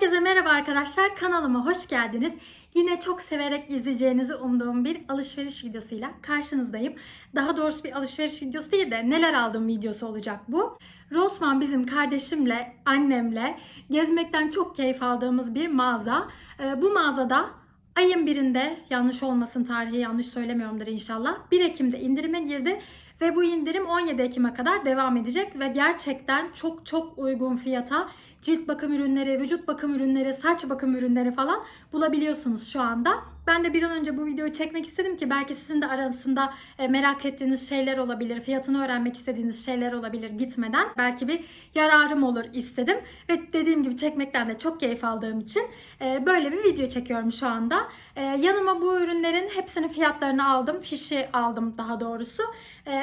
Herkese merhaba arkadaşlar. Kanalıma hoş geldiniz. Yine çok severek izleyeceğinizi umduğum bir alışveriş videosuyla karşınızdayım. Daha doğrusu bir alışveriş videosu değil de neler aldım videosu olacak bu. Rosman bizim kardeşimle, annemle gezmekten çok keyif aldığımız bir mağaza. Ee, Bu mağazada ayın birinde yanlış olmasın tarihi yanlış söylemiyorumdur inşallah. 1 Ekim'de indirime girdi ve bu indirim 17 Ekim'e kadar devam edecek ve gerçekten çok çok uygun fiyata cilt bakım ürünleri, vücut bakım ürünleri, saç bakım ürünleri falan bulabiliyorsunuz şu anda. Ben de bir an önce bu videoyu çekmek istedim ki belki sizin de arasında e, merak ettiğiniz şeyler olabilir, fiyatını öğrenmek istediğiniz şeyler olabilir gitmeden. Belki bir yararım olur istedim ve dediğim gibi çekmekten de çok keyif aldığım için e, böyle bir video çekiyorum şu anda. E, Yanıma bu ürünlerin hepsinin fiyatlarını aldım, fişi aldım daha doğrusu.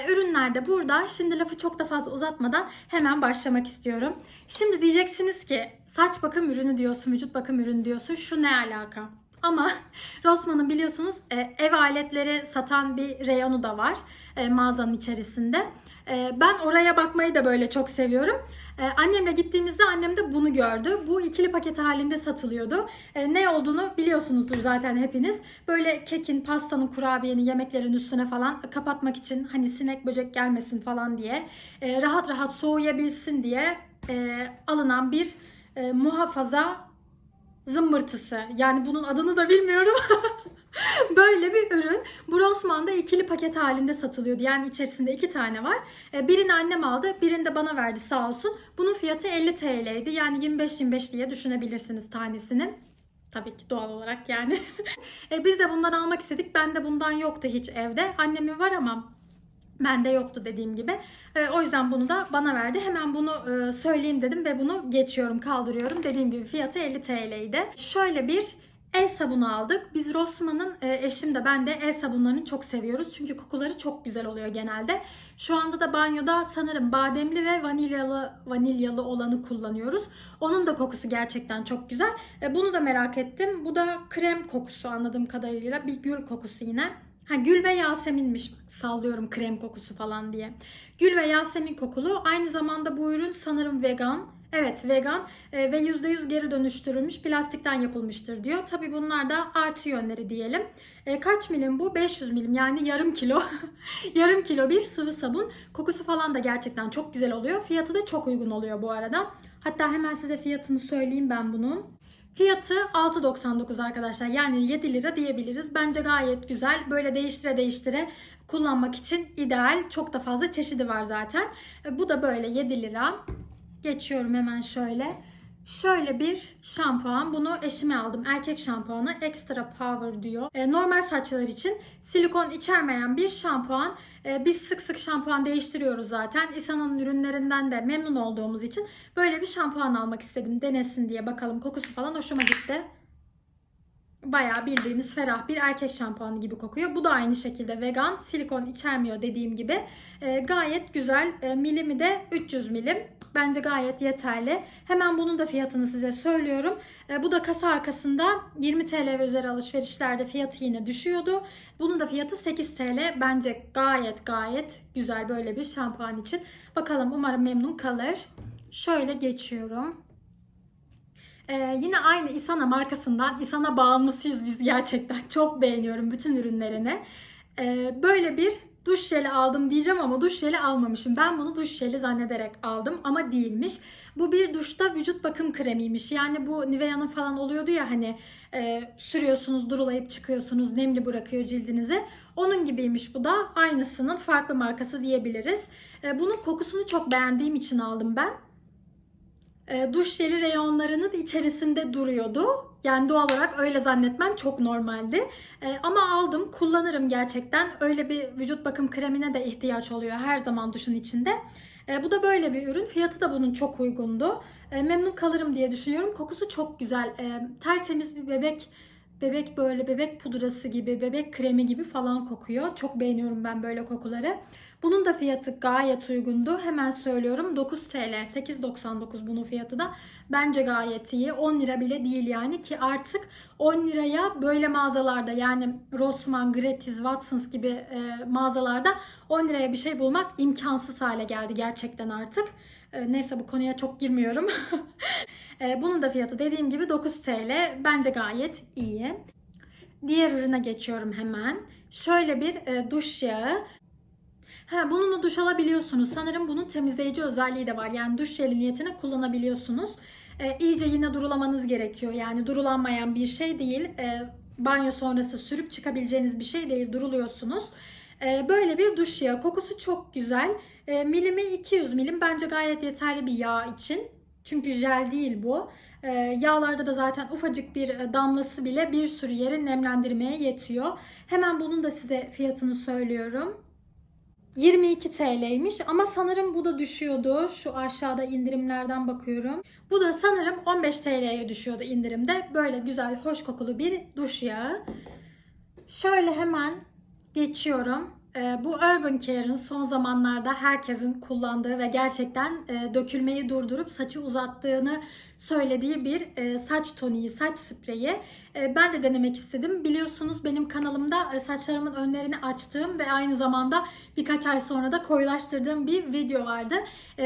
Ürünler de burada. Şimdi lafı çok da fazla uzatmadan hemen başlamak istiyorum. Şimdi diyeceksiniz ki saç bakım ürünü diyorsun, vücut bakım ürünü diyorsun. Şu ne alaka? Ama Rossmann'ın biliyorsunuz e, ev aletleri satan bir reyonu da var e, mağazanın içerisinde. E, ben oraya bakmayı da böyle çok seviyorum. Annemle gittiğimizde annem de bunu gördü. Bu ikili paket halinde satılıyordu. Ne olduğunu biliyorsunuzdur zaten hepiniz. Böyle kekin, pastanın, kurabiyenin, yemeklerin üstüne falan kapatmak için hani sinek böcek gelmesin falan diye rahat rahat soğuyabilsin diye alınan bir muhafaza zımbırtısı. Yani bunun adını da bilmiyorum. Böyle bir ürün. Bu Rossmann'da ikili paket halinde satılıyordu. Yani içerisinde iki tane var. E, Birini annem aldı, birini de bana verdi sağ olsun. Bunun fiyatı 50 TL'ydi. Yani 25-25 diye düşünebilirsiniz tanesini. Tabii ki doğal olarak yani. E, Biz de bundan almak istedik. Bende bundan yoktu hiç evde. Annemin var ama Bende yoktu dediğim gibi. E, o yüzden bunu da bana verdi. Hemen bunu e, söyleyeyim dedim ve bunu geçiyorum, kaldırıyorum. Dediğim gibi fiyatı 50 TL'ydi. Şöyle bir el sabunu aldık. Biz Rossmann'ın e, eşim de ben de el sabunlarını çok seviyoruz. Çünkü kokuları çok güzel oluyor genelde. Şu anda da banyoda sanırım bademli ve vanilyalı vanilyalı olanı kullanıyoruz. Onun da kokusu gerçekten çok güzel. E, bunu da merak ettim. Bu da krem kokusu anladığım kadarıyla. Bir gül kokusu yine. Ha gül ve yaseminmiş. Sallıyorum krem kokusu falan diye. Gül ve yasemin kokulu. Aynı zamanda bu ürün sanırım vegan. Evet vegan e, ve %100 geri dönüştürülmüş plastikten yapılmıştır diyor. Tabi bunlar da artı yönleri diyelim. E, kaç milim bu? 500 milim yani yarım kilo. yarım kilo bir sıvı sabun. Kokusu falan da gerçekten çok güzel oluyor. Fiyatı da çok uygun oluyor bu arada. Hatta hemen size fiyatını söyleyeyim ben bunun. Fiyatı 6.99 arkadaşlar. Yani 7 lira diyebiliriz. Bence gayet güzel. Böyle değiştire değiştire kullanmak için ideal. Çok da fazla çeşidi var zaten. E, Bu da böyle 7 lira. Geçiyorum hemen şöyle. Şöyle bir şampuan. Bunu eşime aldım. Erkek şampuanı. Extra Power diyor. E, normal saçlar için silikon içermeyen bir şampuan. E, biz sık sık şampuan değiştiriyoruz zaten. İsa'nın ürünlerinden de memnun olduğumuz için böyle bir şampuan almak istedim. Denesin diye bakalım. Kokusu falan hoşuma gitti. Bayağı bildiğiniz ferah bir erkek şampuanı gibi kokuyor. Bu da aynı şekilde vegan, silikon içermiyor dediğim gibi. E, gayet güzel. E, milimi de 300 milim. Bence gayet yeterli. Hemen bunun da fiyatını size söylüyorum. E, bu da kasa arkasında 20 TL ve üzeri alışverişlerde fiyatı yine düşüyordu. Bunun da fiyatı 8 TL. Bence gayet gayet güzel böyle bir şampuan için. Bakalım umarım memnun kalır. Şöyle geçiyorum. Ee, yine aynı Isana markasından Isana bağımlısıyız biz gerçekten. Çok beğeniyorum bütün ürünlerini. Ee, böyle bir duş jeli aldım diyeceğim ama duş jeli almamışım. Ben bunu duş jeli zannederek aldım ama değilmiş. Bu bir duşta vücut bakım kremiymiş. Yani bu Nivea'nın falan oluyordu ya hani e, sürüyorsunuz, durulayıp çıkıyorsunuz, nemli bırakıyor cildinizi. Onun gibiymiş bu da. Aynısının farklı markası diyebiliriz. E, bunun kokusunu çok beğendiğim için aldım ben e, duş jeli reyonlarının içerisinde duruyordu. Yani doğal olarak öyle zannetmem çok normaldi. E, ama aldım, kullanırım gerçekten. Öyle bir vücut bakım kremine de ihtiyaç oluyor her zaman duşun içinde. E, bu da böyle bir ürün. Fiyatı da bunun çok uygundu. Memnun kalırım diye düşünüyorum. Kokusu çok güzel. E, tertemiz bir bebek bebek böyle bebek pudrası gibi, bebek kremi gibi falan kokuyor. Çok beğeniyorum ben böyle kokuları. Bunun da fiyatı gayet uygundu. Hemen söylüyorum 9 TL 8.99 bunun fiyatı da. Bence gayet iyi. 10 lira bile değil yani ki artık 10 liraya böyle mağazalarda yani Rossmann, Gratis, Watsons gibi e, mağazalarda 10 liraya bir şey bulmak imkansız hale geldi gerçekten artık. E, neyse bu konuya çok girmiyorum. E, bunun da fiyatı dediğim gibi 9 TL. Bence gayet iyi. Diğer ürüne geçiyorum hemen. Şöyle bir e, duş yağı. Ha, bununla duş alabiliyorsunuz. Sanırım bunun temizleyici özelliği de var. Yani duş jeli niyetine kullanabiliyorsunuz. E, iyice yine durulamanız gerekiyor. Yani durulanmayan bir şey değil. E, banyo sonrası sürüp çıkabileceğiniz bir şey değil. Duruluyorsunuz. E, böyle bir duş yağı. Kokusu çok güzel. E, milimi 200 milim. Bence gayet yeterli bir yağ için. Çünkü jel değil bu. E, yağlarda da zaten ufacık bir e, damlası bile bir sürü yeri nemlendirmeye yetiyor. Hemen bunun da size fiyatını söylüyorum. 22 TL'ymiş ama sanırım bu da düşüyordu. Şu aşağıda indirimlerden bakıyorum. Bu da sanırım 15 TL'ye düşüyordu indirimde. Böyle güzel, hoş kokulu bir duş yağı. Şöyle hemen geçiyorum. Ee, bu Urban Care'ın son zamanlarda herkesin kullandığı ve gerçekten e, dökülmeyi durdurup saçı uzattığını söylediği bir e, saç toniği, saç spreyi. E, ben de denemek istedim. Biliyorsunuz benim kanalımda saçlarımın önlerini açtığım ve aynı zamanda birkaç ay sonra da koyulaştırdığım bir video vardı.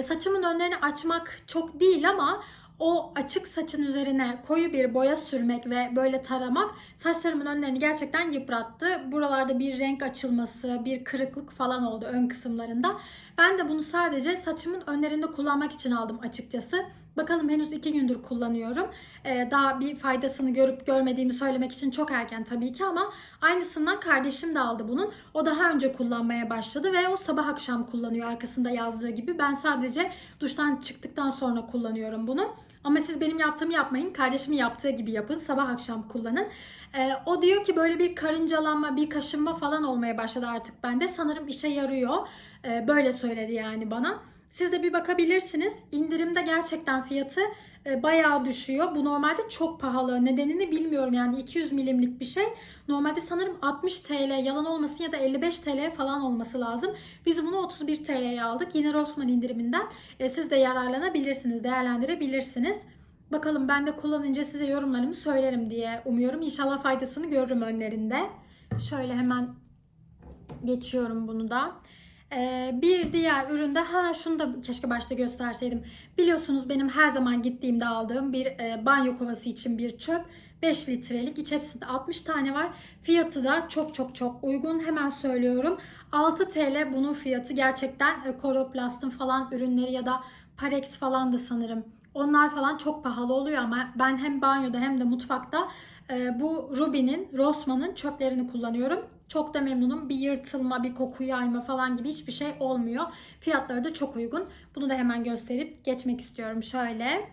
Saçımın önlerini açmak çok değil ama o açık saçın üzerine koyu bir boya sürmek ve böyle taramak saçlarımın önlerini gerçekten yıprattı. Buralarda bir renk açılması, bir kırıklık falan oldu ön kısımlarında. Ben de bunu sadece saçımın önlerinde kullanmak için aldım açıkçası. Bakalım henüz iki gündür kullanıyorum. Ee, daha bir faydasını görüp görmediğimi söylemek için çok erken tabii ki ama aynısından kardeşim de aldı bunun. O daha önce kullanmaya başladı ve o sabah akşam kullanıyor arkasında yazdığı gibi. Ben sadece duştan çıktıktan sonra kullanıyorum bunu. Ama siz benim yaptığımı yapmayın. Kardeşimin yaptığı gibi yapın. Sabah akşam kullanın. Ee, o diyor ki böyle bir karıncalanma, bir kaşınma falan olmaya başladı artık bende. Sanırım işe yarıyor. Ee, böyle söyledi yani bana. Siz de bir bakabilirsiniz. İndirimde gerçekten fiyatı bayağı düşüyor. Bu normalde çok pahalı. Nedenini bilmiyorum yani 200 milimlik bir şey. Normalde sanırım 60 TL yalan olmasın ya da 55 TL falan olması lazım. Biz bunu 31 TL'ye aldık. Yine Rossmann indiriminden. E, siz de yararlanabilirsiniz, değerlendirebilirsiniz. Bakalım ben de kullanınca size yorumlarımı söylerim diye umuyorum. İnşallah faydasını görürüm önlerinde. Şöyle hemen geçiyorum bunu da. Ee, bir diğer üründe ha şunu da keşke başta gösterseydim. Biliyorsunuz benim her zaman gittiğimde aldığım bir e, banyo kovası için bir çöp. 5 litrelik içerisinde 60 tane var. Fiyatı da çok çok çok uygun. Hemen söylüyorum. 6 TL bunun fiyatı gerçekten e, Coroplast'ın falan ürünleri ya da Parex falan da sanırım. Onlar falan çok pahalı oluyor ama ben hem banyoda hem de mutfakta e, bu Ruby'nin, Rossmann'ın çöplerini kullanıyorum. Çok da memnunum. Bir yırtılma, bir koku yayma falan gibi hiçbir şey olmuyor. Fiyatları da çok uygun. Bunu da hemen gösterip geçmek istiyorum şöyle.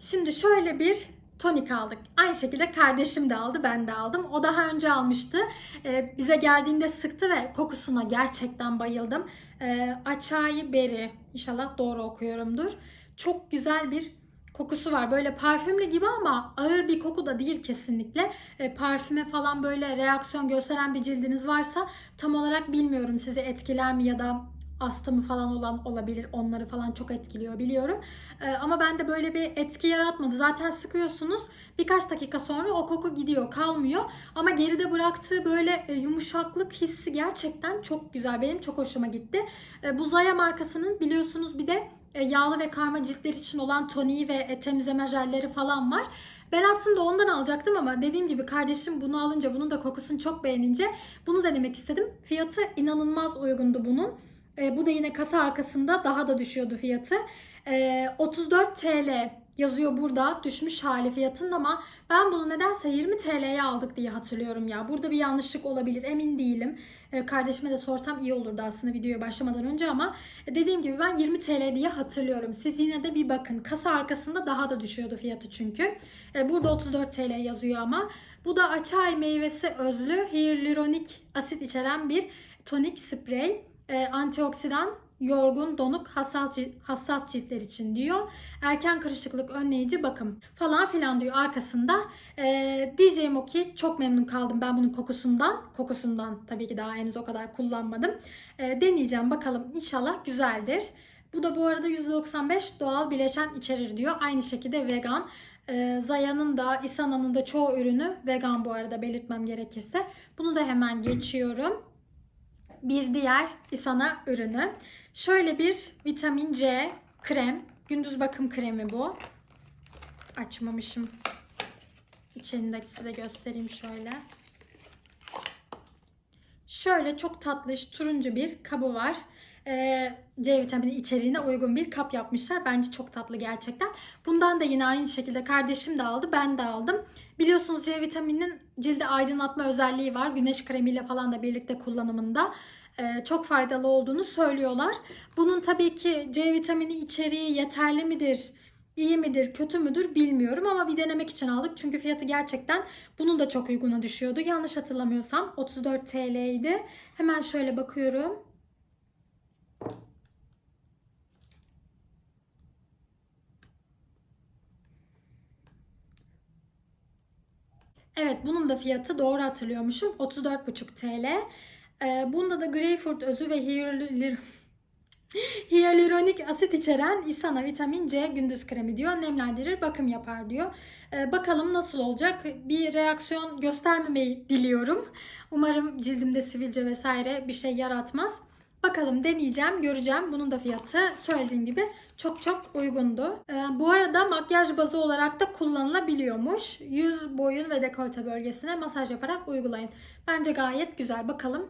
Şimdi şöyle bir tonik aldık. Aynı şekilde kardeşim de aldı, ben de aldım. O daha önce almıştı. Ee, bize geldiğinde sıktı ve kokusuna gerçekten bayıldım. Ee, Açayı Berry. İnşallah doğru okuyorumdur. Çok güzel bir kokusu var. Böyle parfümlü gibi ama ağır bir koku da değil kesinlikle. E, parfüme falan böyle reaksiyon gösteren bir cildiniz varsa tam olarak bilmiyorum sizi etkiler mi ya da astımı falan olan olabilir. Onları falan çok etkiliyor biliyorum. E, ama bende böyle bir etki yaratmadı. Zaten sıkıyorsunuz. Birkaç dakika sonra o koku gidiyor, kalmıyor. Ama geride bıraktığı böyle e, yumuşaklık hissi gerçekten çok güzel. Benim çok hoşuma gitti. E, bu Zaya markasının biliyorsunuz bir de yağlı ve karma ciltler için olan toniği ve e, temizleme jelleri falan var. Ben aslında ondan alacaktım ama dediğim gibi kardeşim bunu alınca bunun da kokusunu çok beğenince bunu denemek istedim. Fiyatı inanılmaz uygundu bunun. E, bu da yine kasa arkasında daha da düşüyordu fiyatı. E, 34 TL yazıyor burada düşmüş hali fiyatının ama ben bunu nedense 20 TL'ye aldık diye hatırlıyorum ya. Burada bir yanlışlık olabilir emin değilim. Ee, kardeşime de sorsam iyi olurdu aslında videoya başlamadan önce ama dediğim gibi ben 20 TL diye hatırlıyorum. Siz yine de bir bakın. Kasa arkasında daha da düşüyordu fiyatı çünkü. Ee, burada 34 TL yazıyor ama. Bu da açay meyvesi özlü hyaluronik asit içeren bir tonik sprey. Ee, antioksidan yorgun, donuk, hassas, hassas ciltler için diyor. Erken kırışıklık önleyici bakım falan filan diyor arkasında. Ee, diyeceğim o ki çok memnun kaldım ben bunun kokusundan. Kokusundan tabii ki daha henüz o kadar kullanmadım. Ee, deneyeceğim bakalım inşallah güzeldir. Bu da bu arada %95 doğal bileşen içerir diyor. Aynı şekilde vegan. Ee, Zaya'nın da Isana'nın da çoğu ürünü vegan bu arada belirtmem gerekirse. Bunu da hemen geçiyorum. Bir diğer Isana ürünü. Şöyle bir vitamin C krem. Gündüz bakım kremi bu. Açmamışım. İçindeki size göstereyim şöyle. Şöyle çok tatlış turuncu bir kabı var. Ee, C vitamini içeriğine uygun bir kap yapmışlar. Bence çok tatlı gerçekten. Bundan da yine aynı şekilde kardeşim de aldı. Ben de aldım. Biliyorsunuz C vitamininin cilde aydınlatma özelliği var. Güneş kremiyle falan da birlikte kullanımında e, çok faydalı olduğunu söylüyorlar. Bunun tabii ki C vitamini içeriği yeterli midir? İyi midir, kötü müdür bilmiyorum ama bir denemek için aldık. Çünkü fiyatı gerçekten bunun da çok uyguna düşüyordu. Yanlış hatırlamıyorsam 34 TL idi. Hemen şöyle bakıyorum. Evet bunun da fiyatı doğru hatırlıyormuşum. 34,5 TL. Ee, bunda da greyfurt özü ve hyaluron Hyaluronik asit içeren Isana vitamin C gündüz kremi diyor. Nemlendirir, bakım yapar diyor. Ee, bakalım nasıl olacak? Bir reaksiyon göstermemeyi diliyorum. Umarım cildimde sivilce vesaire bir şey yaratmaz. Bakalım deneyeceğim, göreceğim. Bunun da fiyatı söylediğim gibi çok çok uygundu. Ee, bu arada makyaj bazı olarak da kullanılabiliyormuş. Yüz, boyun ve dekolte bölgesine masaj yaparak uygulayın. Bence gayet güzel. Bakalım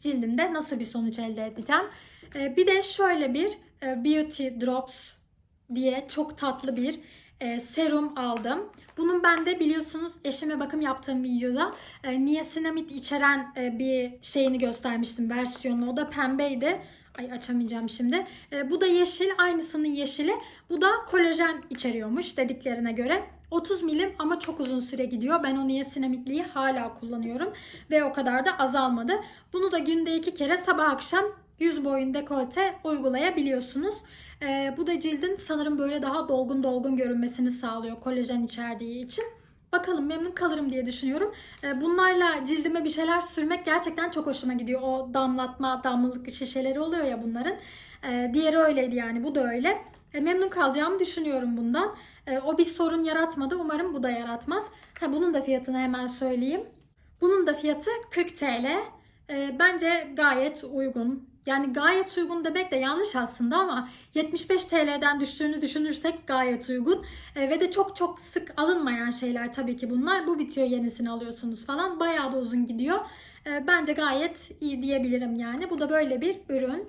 cildimde nasıl bir sonuç elde edeceğim. Ee, bir de şöyle bir e, Beauty Drops diye çok tatlı bir e, serum aldım. Bunun ben de biliyorsunuz eşime bakım yaptığım videoda e, niacinamid içeren e, bir şeyini göstermiştim versiyonunu. O da pembeydi. Ay açamayacağım şimdi. Bu da yeşil. Aynısının yeşili. Bu da kolajen içeriyormuş dediklerine göre. 30 milim ama çok uzun süre gidiyor. Ben o niacinamidliği hala kullanıyorum. Ve o kadar da azalmadı. Bunu da günde iki kere sabah akşam yüz boyun dekolte uygulayabiliyorsunuz. Ee, bu da cildin sanırım böyle daha dolgun dolgun görünmesini sağlıyor kolajen içerdiği için. Bakalım memnun kalırım diye düşünüyorum. Ee, bunlarla cildime bir şeyler sürmek gerçekten çok hoşuma gidiyor. O damlatma, damlalık şişeleri oluyor ya bunların. Ee, diğeri öyleydi yani bu da öyle. Ee, memnun kalacağımı düşünüyorum bundan. Ee, o bir sorun yaratmadı. Umarım bu da yaratmaz. Ha, bunun da fiyatını hemen söyleyeyim. Bunun da fiyatı 40 TL. Ee, bence gayet uygun. Yani gayet uygun demek de yanlış aslında ama 75 TL'den düştüğünü düşünürsek gayet uygun. E, ve de çok çok sık alınmayan şeyler tabii ki bunlar. Bu bitiyor yenisini alıyorsunuz falan. Bayağı da uzun gidiyor. E, bence gayet iyi diyebilirim yani. Bu da böyle bir ürün.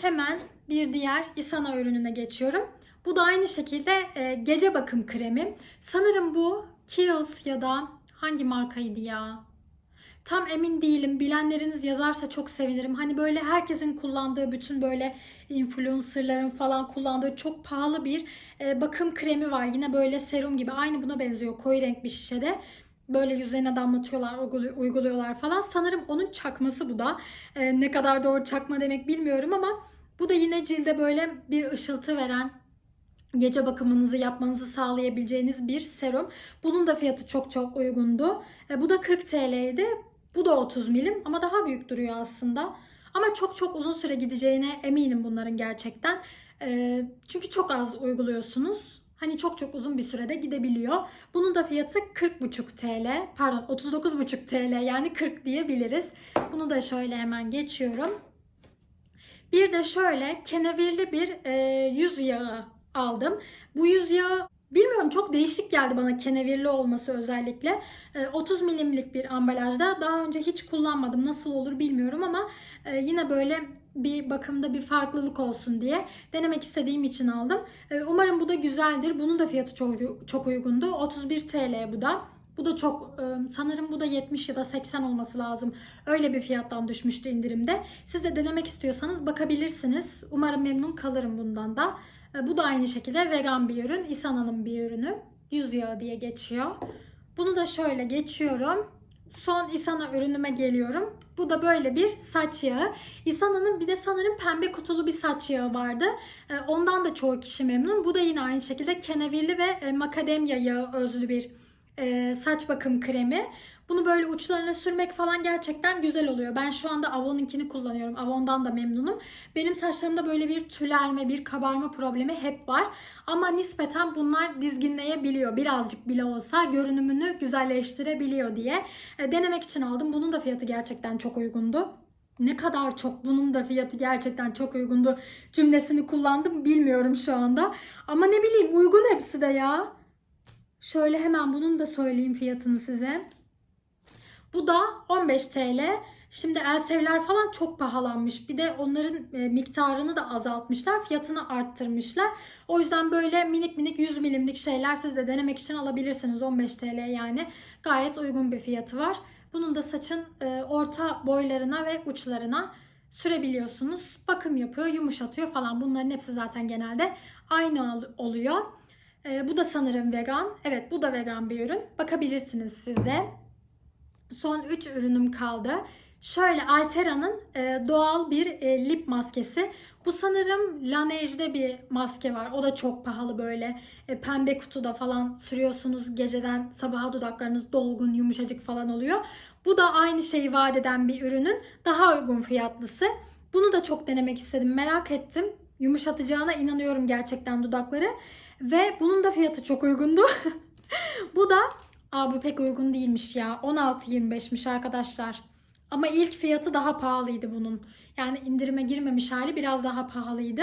Hemen bir diğer Isana ürününe geçiyorum. Bu da aynı şekilde e, gece bakım kremi. Sanırım bu Kiehl's ya da hangi markaydı ya? Tam emin değilim. Bilenleriniz yazarsa çok sevinirim. Hani böyle herkesin kullandığı bütün böyle influencerların falan kullandığı çok pahalı bir e, bakım kremi var. Yine böyle serum gibi. Aynı buna benziyor. Koyu renk bir şişede. Böyle yüzlerine damlatıyorlar, uyguluyorlar falan. Sanırım onun çakması bu da. E, ne kadar doğru çakma demek bilmiyorum ama bu da yine cilde böyle bir ışıltı veren, gece bakımınızı yapmanızı sağlayabileceğiniz bir serum. Bunun da fiyatı çok çok uygundu. E, bu da 40 TL'ydi. Bu da 30 milim ama daha büyük duruyor aslında. Ama çok çok uzun süre gideceğine eminim bunların gerçekten. E, çünkü çok az uyguluyorsunuz. Hani çok çok uzun bir sürede gidebiliyor. Bunun da fiyatı 40,5 TL. Pardon 39,5 TL yani 40 diyebiliriz. Bunu da şöyle hemen geçiyorum. Bir de şöyle kenevirli bir e, yüz yağı aldım. Bu yüz yağı Bilmiyorum çok değişik geldi bana kenevirli olması özellikle. 30 milimlik bir ambalajda. Daha önce hiç kullanmadım. Nasıl olur bilmiyorum ama e, yine böyle bir bakımda bir farklılık olsun diye denemek istediğim için aldım. E, umarım bu da güzeldir. Bunun da fiyatı çok çok uygundu. 31 TL bu da. Bu da çok e, sanırım bu da 70 ya da 80 olması lazım. Öyle bir fiyattan düşmüştü indirimde. Siz de denemek istiyorsanız bakabilirsiniz. Umarım memnun kalırım bundan da. E, bu da aynı şekilde vegan bir ürün. Isana'nın bir ürünü. Yüz yağı diye geçiyor. Bunu da şöyle geçiyorum. Son Isana ürünüme geliyorum. Bu da böyle bir saç yağı. Isana'nın bir de sanırım pembe kutulu bir saç yağı vardı. E, ondan da çoğu kişi memnun. Bu da yine aynı şekilde kenevirli ve e, makademya yağı özlü bir saç bakım kremi. Bunu böyle uçlarına sürmek falan gerçekten güzel oluyor. Ben şu anda Avon'unkini kullanıyorum. Avon'dan da memnunum. Benim saçlarımda böyle bir tülerme, bir kabarma problemi hep var. Ama nispeten bunlar dizginleyebiliyor. Birazcık bile olsa görünümünü güzelleştirebiliyor diye. E, denemek için aldım. Bunun da fiyatı gerçekten çok uygundu. Ne kadar çok bunun da fiyatı gerçekten çok uygundu cümlesini kullandım bilmiyorum şu anda. Ama ne bileyim uygun hepsi de ya. Şöyle hemen bunun da söyleyeyim fiyatını size. Bu da 15 TL. Şimdi Elsevler falan çok pahalanmış. Bir de onların e, miktarını da azaltmışlar. Fiyatını arttırmışlar. O yüzden böyle minik minik 100 milimlik şeyler siz de denemek için alabilirsiniz. 15 TL yani. Gayet uygun bir fiyatı var. Bunun da saçın e, orta boylarına ve uçlarına sürebiliyorsunuz. Bakım yapıyor, yumuşatıyor falan. Bunların hepsi zaten genelde aynı ol- oluyor. E, bu da sanırım vegan. Evet bu da vegan bir ürün. Bakabilirsiniz siz de. Son 3 ürünüm kaldı. Şöyle Altera'nın e, doğal bir e, lip maskesi. Bu sanırım Laneige'de bir maske var. O da çok pahalı böyle. E, pembe kutuda falan sürüyorsunuz. Geceden sabaha dudaklarınız dolgun, yumuşacık falan oluyor. Bu da aynı şeyi vaat eden bir ürünün daha uygun fiyatlısı. Bunu da çok denemek istedim. Merak ettim. Yumuşatacağına inanıyorum gerçekten dudakları. Ve bunun da fiyatı çok uygundu. bu da Aa bu pek uygun değilmiş ya. 16.25'miş arkadaşlar. Ama ilk fiyatı daha pahalıydı bunun. Yani indirime girmemiş hali biraz daha pahalıydı.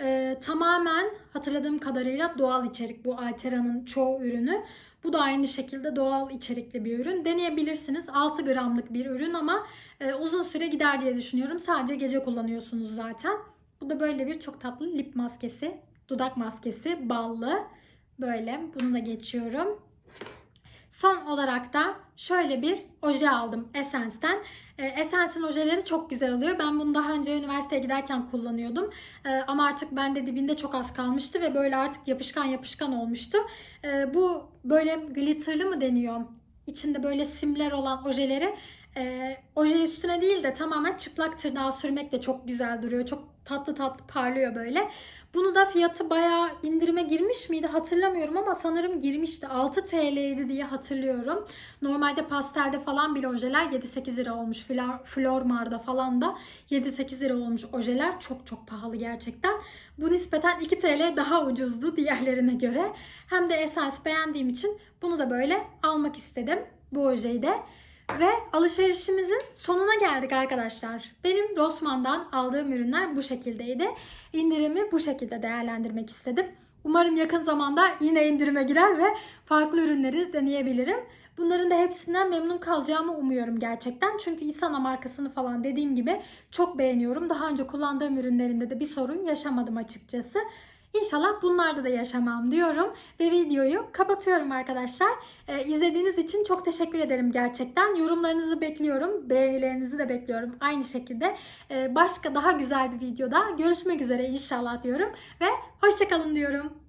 Ee, tamamen hatırladığım kadarıyla doğal içerik bu Altera'nın çoğu ürünü. Bu da aynı şekilde doğal içerikli bir ürün. Deneyebilirsiniz. 6 gramlık bir ürün ama e, uzun süre gider diye düşünüyorum. Sadece gece kullanıyorsunuz zaten. Bu da böyle bir çok tatlı lip maskesi. Dudak maskesi. Ballı. Böyle. Bunu da geçiyorum. Son olarak da şöyle bir oje aldım Essence'den. E, Essence'in ojeleri çok güzel oluyor. Ben bunu daha önce üniversiteye giderken kullanıyordum. E, ama artık bende dibinde çok az kalmıştı ve böyle artık yapışkan yapışkan olmuştu. E, bu böyle glitterlı mı deniyor? İçinde böyle simler olan ojeleri e, oje üstüne değil de tamamen çıplak tırnağa sürmek de çok güzel duruyor. Çok tatlı tatlı parlıyor böyle. Bunu da fiyatı bayağı indirime girmiş miydi hatırlamıyorum ama sanırım girmişti. 6 TL'ydi diye hatırlıyorum. Normalde pastelde falan bile ojeler 7-8 lira olmuş. Flor, Flormar'da falan da 7-8 lira olmuş ojeler. Çok çok pahalı gerçekten. Bu nispeten 2 TL daha ucuzdu diğerlerine göre. Hem de esas beğendiğim için bunu da böyle almak istedim. Bu ojeyi de. Ve alışverişimizin sonuna geldik arkadaşlar. Benim Rossmann'dan aldığım ürünler bu şekildeydi. İndirimi bu şekilde değerlendirmek istedim. Umarım yakın zamanda yine indirime girer ve farklı ürünleri deneyebilirim. Bunların da hepsinden memnun kalacağımı umuyorum gerçekten. Çünkü Isana markasını falan dediğim gibi çok beğeniyorum. Daha önce kullandığım ürünlerinde de bir sorun yaşamadım açıkçası. İnşallah bunlarda da yaşamam diyorum ve videoyu kapatıyorum arkadaşlar. Ee, izlediğiniz için çok teşekkür ederim gerçekten. Yorumlarınızı bekliyorum, beğenilerinizi de bekliyorum aynı şekilde. Ee, başka daha güzel bir videoda görüşmek üzere inşallah diyorum ve hoşçakalın diyorum.